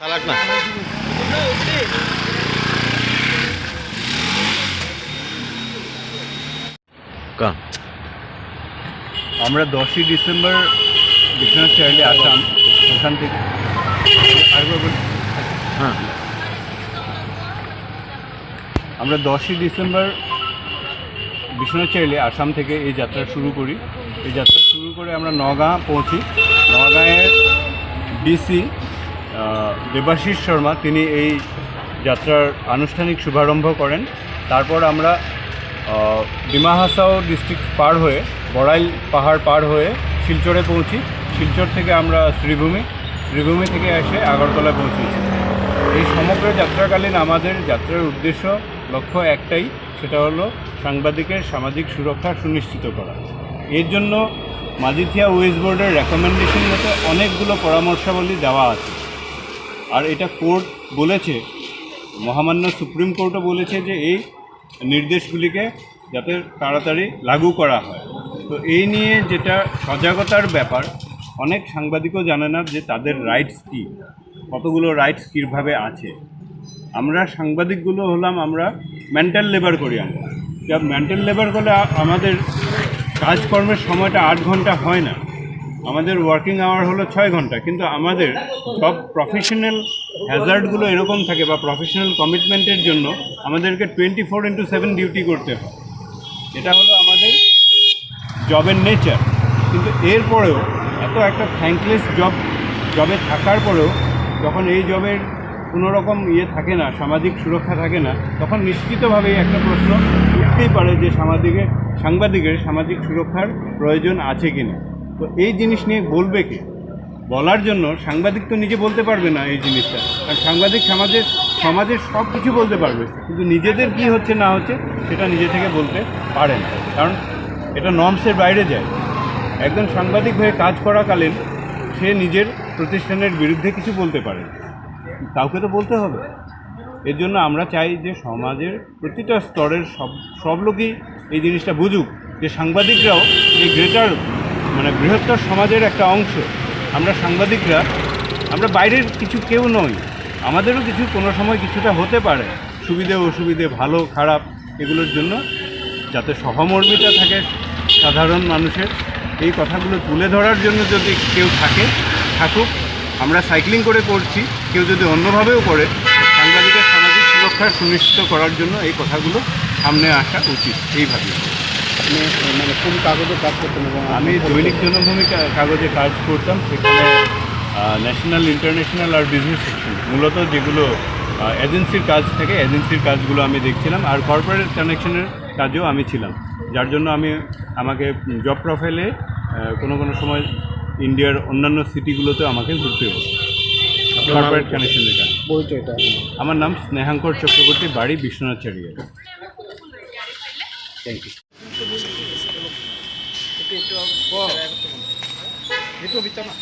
Salak na. Ka. আমরা দশই December Biswanath চাইলে আসাম ওখান থেকে হ্যাঁ। আমরা দশই ডিসেম্বর বিশ্বনাথ চাইলে আসাম থেকে এই যাত্রা শুরু করি। এই যাত্রা শুরু করে আমরা নগাঁ পৌঁছি। নগাঁয়ের ডিসি দেবাশিস শর্মা তিনি এই যাত্রার আনুষ্ঠানিক শুভারম্ভ করেন। তারপর আমরা আহ, ডিমা হাসাও ডিস্ট্রিক্ট পার হয়ে বড়াইল পাহাড় পার হয়ে শিলচরে পৌঁছি। শিলচর থেকে আমরা শ্রীভূমি শ্রীভূমি থেকে এসে আগরতলায় পৌঁছেছি। এই সমগ্র যাত্রাকালীন আমাদের যাত্রার উদ্দেশ্য লক্ষ্য একটাই সেটা হলো সাংবাদিকের সামাজিক সুরক্ষা সুনিশ্চিত করা। এর জন্য মাজিথিয়া ওয়েস্ট বোর্ডের রেকমেন্ডেশন মতো অনেকগুলো পরামর্শাবলী দেওয়া আছে। আর এটা কোর্ট বলেছে, মহামান্য সুপ্রিম কোর্টও বলেছে যে এই নির্দেশগুলিকে যাতে তাড়াতাড়ি লাগু করা হয়। তো এই নিয়ে যেটা সজাগতার ব্যাপার, অনেক সাংবাদিকও জানে না যে তাদের রাইটস কী, কতগুলো রাইটস কীভাবে আছে। আমরা সাংবাদিকগুলো হলাম, আমরা মেন্টাল লেবার করি আমরা। যা মেন্টাল লেবার করলে আমাদের কাজকর্মের সময়টা আট ঘণ্টা হয় না। আমাদের ওয়ার্কিং আওয়ার হলো ছয় ঘণ্টা, কিন্তু আমাদের সব প্রফেশনাল হ্যাজার্ডগুলো এরকম থাকে বা প্রফেশনাল কমিটমেন্টের জন্য আমাদেরকে twenty four into seven duty করতে হয়। এটা হলো আমাদের জবের নেচার কিন্তু এরপরেও এত একটা থ্যাঙ্কলেস জব জবে থাকার পরেও যখন এই জবের কোনো রকম ইয়ে থাকে না, সামাজিক সুরক্ষা থাকে না, তখন নিশ্চিতভাবেই একটা প্রশ্ন উঠতেই পারে যে সামাজিকের সাংবাদিকের সামাজিক সুরক্ষার প্রয়োজন আছে কি না। তো এই জিনিস নিয়ে বলবে কে? বলার জন্য সাংবাদিক তো নিজে বলতে পারবে না এই জিনিসটা। আর সাংবাদিক সমাজের সমাজের সব কিছু বলতে পারবে, কিন্তু নিজেদের কি হচ্ছে না হচ্ছে সেটা নিজে থেকে বলতে পারে না। কারণ এটা নর্মসের বাইরে যায়। একজন সাংবাদিক হয়ে কাজ করাকালীন সে নিজের প্রতিষ্ঠানের বিরুদ্ধে কিছু বলতে পারে। কাউকে তো বলতে হবে। এর জন্য আমরা চাই যে সমাজের প্রতিটা স্তরের সব সব লোকই এই জিনিসটা বুঝুক যে সাংবাদিকরাও এই গ্রেটার মানে বৃহত্তর সমাজের একটা অংশ। আমরা সাংবাদিকরা, আমরা বাইরের কিছু কেউ নই। আমাদেরও কিছু, কোনো সময় কিছুটা হতে পারে। সুবিধে, অসুবিধে, ভালো, খারাপ, এগুলোর জন্য যাতে সহমর্মিতা থাকে সাধারণ মানুষের, এই কথাগুলো তুলে ধরার জন্য যদি কেউ থাকে, থাকুক। আমরা সাইক্লিং করে করছি কেউ যদি অন্যভাবেও করে সাংবাদিকের সামাজিক সুরক্ষা সুনিশ্চিত করার জন্য এই কথাগুলো সামনে আসা উচিত এইভাবে মানে কোন কাগজে কাজ করতেন এবং আমি দৈনিক জনভূমিকা কাগজে কাজ করতাম সেখানে ন্যাশনাল ইন্টারন্যাশনাল আর বিজনেস সেকশন মূলত যেগুলো এজেন্সির কাজ থেকে এজেন্সির কাজগুলো আমি দেখছিলাম আর কর্পোরেট কানেকশনের কাজেও আমি ছিলাম। যার জন্য আমি আমাকে জব প্রোফাইলে কোনো কোনো সময় ইন্ডিয়ার অন্যান্য সিটিগুলোতে আমাকে ঘুরতে হবে। কর্পোরেট কানেকশনের কাজ পরিচয়টা আমার নাম স্নেহাঙ্কর চক্রবর্তী বাড়ি বিশ্বনাথ চারিয়া থ্যাংক ইউ একটু একটু একটু ভিতর না